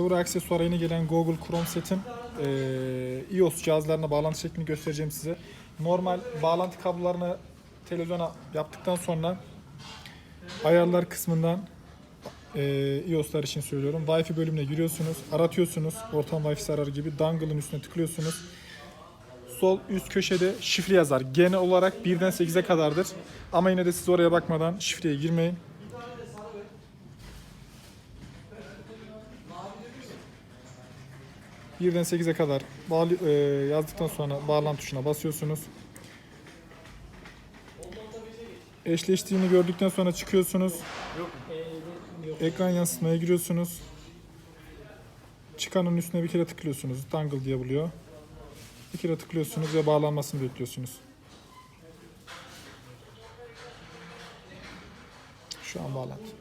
Server aksesuara yeni gelen Google Chrome setin eee, iOS cihazlarına bağlantı şeklini göstereceğim size. Normal bağlantı kablolarını televizyona yaptıktan sonra ayarlar kısmından eee iOS'lar için söylüyorum. Wi-Fi bölümüne giriyorsunuz, aratıyorsunuz. Ortam Wi-Fi arar gibi dongle'ın üstüne tıklıyorsunuz. Sol üst köşede şifre yazar. Genel olarak 1'den 8'e kadardır. Ama yine de siz oraya bakmadan şifreye girmeyin. Birden 8'e kadar bağlı, e, yazdıktan sonra bağlantı tuşuna basıyorsunuz. Eşleştiğini gördükten sonra çıkıyorsunuz. Ekran yansıtmaya giriyorsunuz. Çıkanın üstüne bir kere tıklıyorsunuz. Dangle diye buluyor. Bir kere tıklıyorsunuz ve bağlanmasını bekliyorsunuz. Şu an bağlantı.